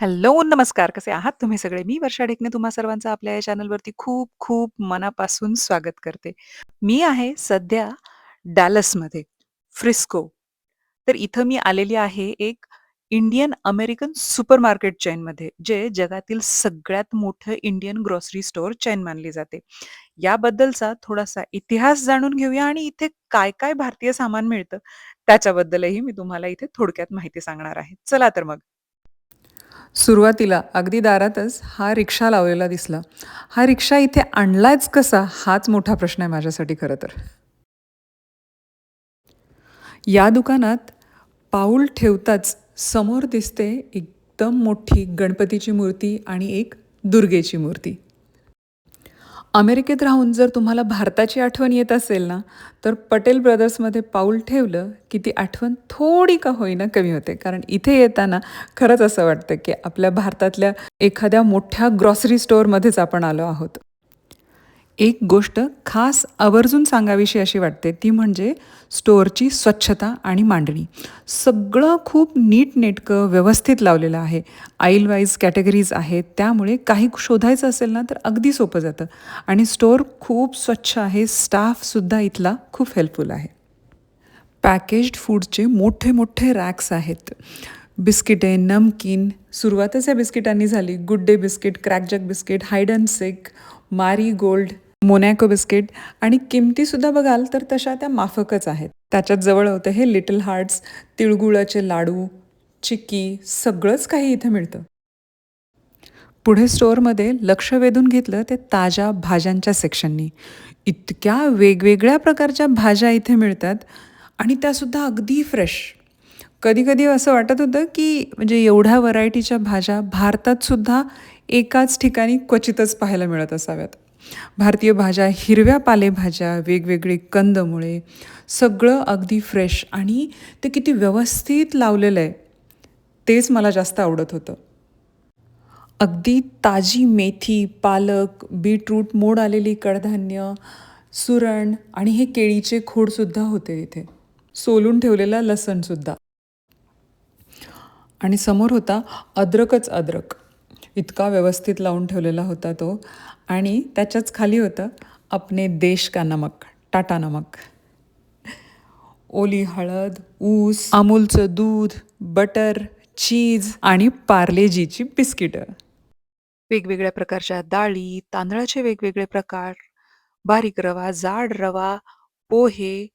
Hello, नमस्कार. कसे आहात तुम्ही सगळे? मी वर्षा ढेकणे तुम्हा सर्वांचं आपल्या या चॅनलवरती खूप-खूप मनापासून स्वागत करते. मी आहे सध्या डॅलसमध्ये, फ्रिस्को. तर इथं मी आलेली आहे एक इंडियन अमेरिकन सुपर मार्केट चेनमध्ये, जे जगातील सगळ्यात मोठं इंडियन ग्रोसरी स्टोअर चेन मानली जाते. याबद्दलचा थोडासा इतिहास जाणून घेऊया आणि इथे काय-काय भारतीय सामान मिळतं, त्याच्याबद्दलही मी तुम्हाला इथे थोडक्यात माहिती सांगणार आहे. चला तर मग. सुरुवातीला अगदी दारातच हा रिक्षा लावलेला दिसला. हा रिक्षा इथे आणलाच कसा? हाच मोठा प्रश्न आहे माझ्यासाठी खरं तर. या दुकानात पाऊल ठेवताच समोर दिसते एकदम मोठी गणपतीची मूर्ती आणि एक दुर्गेची मूर्ती. अमेरिकेत राहून जर तुम्हाला भारताची आठवण येत असेल ना, तर पटेल ब्रदर्समध्ये पाऊल ठेवलं, की ती आठवण थोडी का होईना कमी होते. कारण इथे येताना खरंच असं वाटतं, की आपल्या भारतातल्या एखाद्या मोठ्या ग्रॉसरी स्टोअरमध्येच आपण आलो आहोत. एक गोष्ट खास आवर्जून सांगावीशी अशी वाटते, ती म्हणजे स्टोअरची स्वच्छता आणि मांडणी. सगळं खूप नीटनेटकं, व्यवस्थित लावलेलं आहे. आईलवाईज कॅटेगरीज आहेत, त्यामुळे काही शोधायचं असेल ना, तर अगदी सोपं जातं आणि स्टोअर खूप स्वच्छ आहे. स्टाफसुद्धा इथला खूप हेल्पफुल आहे. पॅकेज्ड फूडचे मोठे-मोठे रॅक्स आहेत. बिस्किटे, नमकीन सुरुवातच या बिस्किटांनी झाली. Good Day biscuit, Crackjack biscuit, Hide and Seek, Marigold, Monaco biscuit आणि किमतीसुद्धा बघाल तर तशा त्या माफकच आहेत. त्याच्यात जवळ होतं हे लिटल हार्ट्स, तिळगुळाचे लाडू, चिक्की सगळंच काही इथे मिळतं. पुढे स्टोअरमध्ये लक्ष वेधून घेतलं ते ताज्या भाज्यांच्या सेक्शननी. इतक्या वेगवेगळ्या प्रकारच्या भाज्या इथे मिळतात आणि त्यासुद्धा अगदी फ्रेश. कधीकधी असं वाटत होतं, की म्हणजे एवढ्या व्हरायटीच्या भाज्या भारतातसुद्धा एकाच ठिकाणी क्वचितच पाहायला मिळत असाव्यात. भारतीय भाज्या, हिरव्या पालेभाज्या, वेगवेगळी कंदमुळे, सगळं अगदी फ्रेश आणि ते किती व्यवस्थित लावलेलं आहे, तेच मला जास्त आवडत होतं. अगदी ताजी मेथी, पालक, बीटरूट, मोड आलेली कडधान्य, सुरण आणि हे केळीचे खोडसुद्धा होते इथे. सोलून ठेवलेला लसणसुद्धा. आणि समोर होता अद्रकच अद्रक. इतका व्यवस्थित लावून ठेवलेला होता तो आणि त्याच्याच खाली होतं अपने देश का नमक, टाटा नमक. ओली हळद, ऊस, अमूलचं दूध, बटर, चीज आणि पार्लेजीची बिस्किटं. वेगवेगळ्या प्रकारच्या डाळी, तांदळाचे वेगवेगळे प्रकार, बारीक रवा, जाड रवा, पोहे,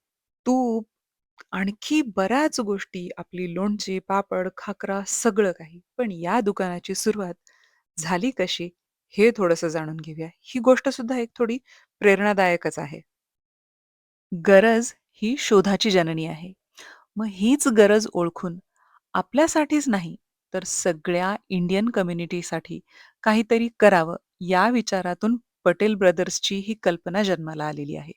तूप, आणखी बऱ्याच गोष्टी, आपली लोणची, पापड, खाकरा सगळं काही. पण या दुकानाची सुरुवात झाली कशी? हे थोडंसं जाणून घेऊया. ही गोष्टसुद्धा एक थोडी प्रेरणादायकच आहे. गरज ही शोधाची जननी आहे. मग हीच गरज ओळखून आपल्यासाठीच नाही, तर सगळ्या इंडियन कम्युनिटीसाठी काहीतरी करावं, या विचारातून पटेल ब्रदर्सची ही कल्पना जन्माला आलेली आहे.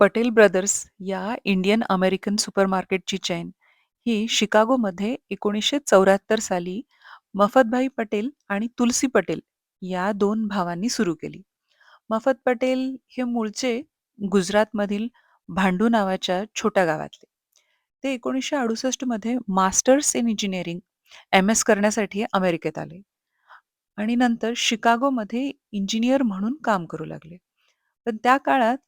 पटेल ब्रदर्स या इंडियन अमेरिकन सुपरमार्केटची चेन ही शिकागोमध्ये 1974 साली मफतभाई पटेल आणि तुलसी पटेल या दोन भावांनी सुरू केली. मफत पटेल हे मूळचे गुजरातमधील भांडू नावाच्या छोट्या गावातले. ते 1968 मध्ये मास्टर्स इन इंजिनिअरिंग एम-एस करण्यासाठी अमेरिकेत आले आणि नंतर शिकागोमध्ये इंजिनियर म्हणून काम करू लागले. पण त्या काळात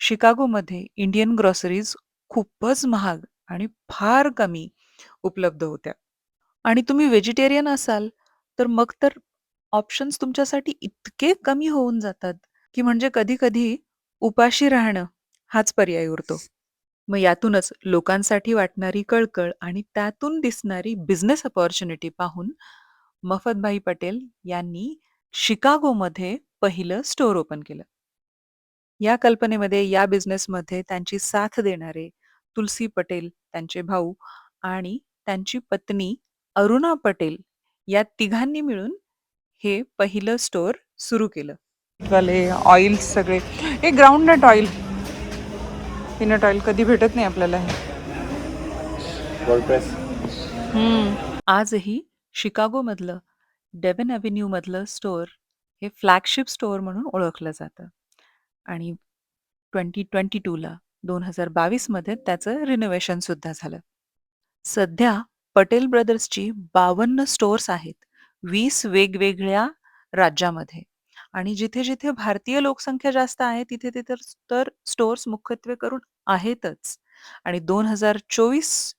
शिकागोमध्ये इंडियन ग्रॉसरीज खूपच महाग आणि फार कमी उपलब्ध होत्या. आणि तुम्ही व्हेजिटेरियन असाल, तर मग तर ऑप्शन्स तुमच्यासाठी इतके कमी होऊन जातात, की म्हणजे कधी-कधी उपाशी राहणं हाच पर्याय उरतो. मग यातूनच लोकांसाठी वाटणारी कळकळ आणि त्यातून दिसणारी बिझनेस अपॉर्च्युनिटी पाहून मफतभाई पटेल यांनी शिकागोमध्ये पहिलं स्टोअर ओपन केलं. या कल्पनेमध्ये, या बिझनेसमध्ये त्यांची साथ देणारे तुलसी पटेल, त्यांचे भाऊ आणि त्यांची पत्नी अरुणा पटेल या तिघांनी मिळून हे पहिलं स्टोअर सुरू केलं. वाले ऑइल्स सगळे हे ग्राउंडनट ऑइल. पीनट ऑइल कधी भेटत नाही आपल्याला हे. Cold press. हं. आजही शिकागोमधलं डेव्हन एव्हेन्यूमधलं स्टोअर हे फ्लॅगशिप स्टोअर म्हणून ओळखलं जातं आणि 2022ला 2022 मध्ये त्याचं रिनोव्हेशन सुद्धा झालं. सध्या पटेल ब्रदर्सची बावन्न स्टोअर्स आहेत. वीस वेगवेगळ्या राज्यामध्ये आणि जिथे-जिथे भारतीय लोकसंख्या जास्त आहे, तिथे-तिथे तर स्टोअर्स मुख्यत्वे करून आहेतच. आणि 2024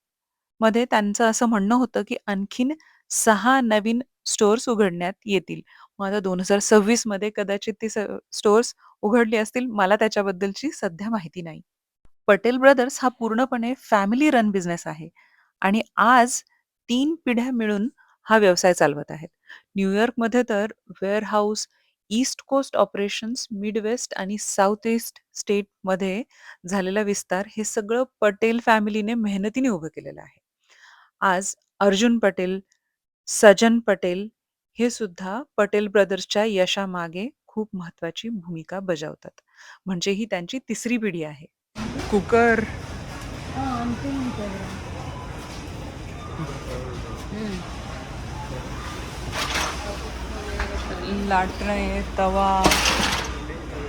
मध्ये त्यांचं असं म्हणणं होतं, की आणखीन सहा नवीन स्टोअर्स उघडण्यात येतील. मग आता 2026 मध्ये कदाचित ती स्टोअर्स उघडली असतील. मला त्याच्याबद्दलची सध्या माहिती नाही. पटेल ब्रदर्स हा पूर्णपणे फॅमिली रन बिझनेस आहे आणि आज 3 पिढ्या मिळून हा व्यवसाय चालवत आहेत. न्यूयॉर्कमध्ये तर warehouse, east coast operations, Midwest आणि साउथ ईस्ट स्टेटमध्ये झालेला विस्तार हे सगळं पटेल फॅमिलीने मेहनतीने उभं केलेलं आहे. आज अर्जुन पटेल, सजन पटेल हे सुद्धा पटेल ब्रदर्सच्या यशामागे खूप महत्वाची भूमिका बजावतात. म्हणजे ही त्यांची तिसरी पिढी आहे. कुकर लाटणे, तवा,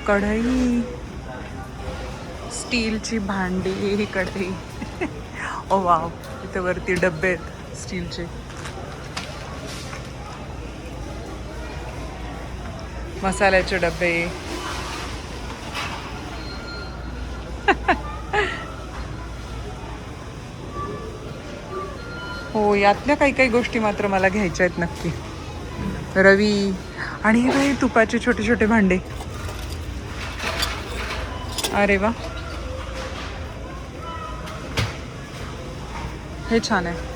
कढई, स्टीलची भांडी, ही कढई. ओ वॉव! इथे वरती डब्बे आहेत स्टीलचे. मसाल्याचे डबे हो, यातल्या काही-काही गोष्टी मात्र मला घ्यायच्या आहेत नक्की. रवी आणि हे काही तुपाचे छोटे-छोटे भांडे. अरे वा हे छान आहे.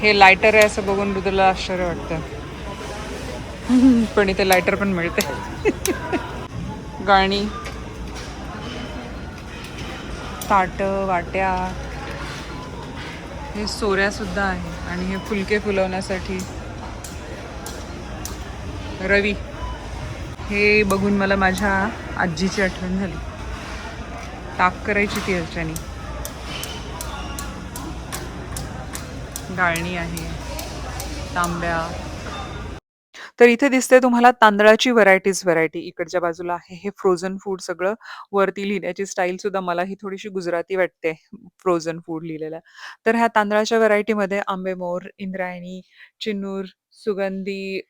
हे लायटर आहे असं बघून रुद्रला आश्चर्य वाटतं. पण इथे लायटर पण मिळते. गाणी ताटं, वाट्या. हे सोऱ्यासुद्धा आहे आणि हे फुलके फुलवण्यासाठी रवी. हे बघून मला माझ्या आजीची आठवण झाली. ताक करायची ती ह्याच्यानी. गाळणी आहे. तांब्या. तर इथे दिसते तुम्हाला तांदळाची व्हरायटीज व्हरायटी. इकडच्या बाजूला आहे हे फ्रोझन फूड सगळं. वरती लिहिण्याची स्टाईल सुद्धा मला ही थोडीशी गुजराती वाटते. फ्रोझन फूड लिहिलेलं. तर ह्या तांदळाच्या व्हरायटीमध्ये आंबेमोर, इंद्रायणी, चिन्नूर, सुगंधी,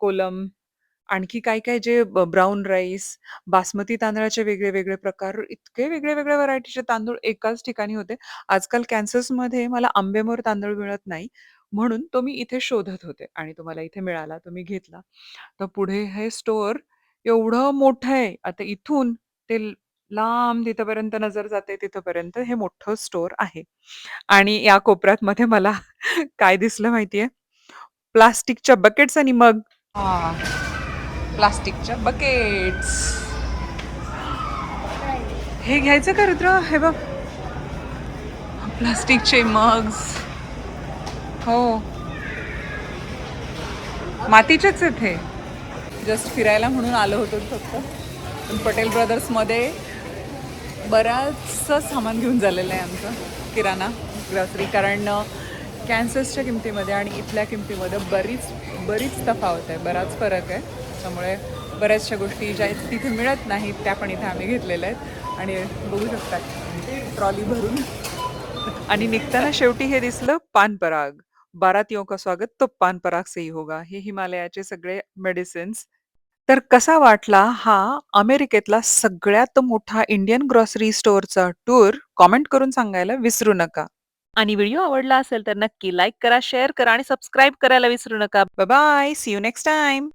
कोलम आणखी काय-काय जे ब्राऊन राईस, बासमती तांदळाचे वेगळे-वेगळे प्रकार, इतके वेगळे-वेगळे व्हरायटीचे तांदूळ एकाच ठिकाणी होते. आजकाल कॅन्ससमध्ये मला आंबेमोर तांदूळ मिळत नाही. म्हणून तो मी इथे शोधत होते आणि तुम्हाला इथे मिळाला. तो मी घेतला. तर पुढे हे स्टोअर एवढं मोठं आहे. आता इथून ते लांब तिथपर्यंत नजर जाते तिथपर्यंत हे मोठं स्टोअर आहे. आणि या कोपऱ्यात मध्ये मला काय दिसलं माहिती प्लास्टिकच्या बकेट्स आणि मग. हां. प्लास्टिकच्या बकेट्स. हे घ्यायचं का रुद्र? हे बघ. प्लास्टिकचे मग्स. हो. मातीचेच आहेत हे. जस्ट फिरायला म्हणून आलो होतो फक्त. पण पटेल ब्रदर्समध्ये बराचसं सामान घेऊन झालेलं आहे आमचं. किराणा, ग्रॉसरी कारण कॅन्ससच्या किमतीमध्ये आणि इथल्या किमतीमध्ये बरीच बरीच तफावत आहे. बराच फरक आहे. त्यामुळे बऱ्याचशा गोष्टी ज्या तिथे मिळत नाहीत, त्या पण इथे आम्ही घेतलेल्या आहेत आणि बघू शकतात ट्रॉली भरून आणि निघताना शेवटी हे दिसलं पानपराग बारातियों का स्वागत तो पान पराग से ही होगा. हे हिमालयाचे सगळे मेडिसिन्स. तर कसा वाटला हा अमेरिकेतला सगळ्यात मोठा इंडियन ग्रॉसरी स्टोअरचा टूर? कॉमेंट करून सांगायला विसरू नका. आणि व्हिडिओ आवडला असेल तर नक्की लाईक करा, शेअर करा आणि सबस्क्राईब करायला विसरू नका. Bye bye. See you next time.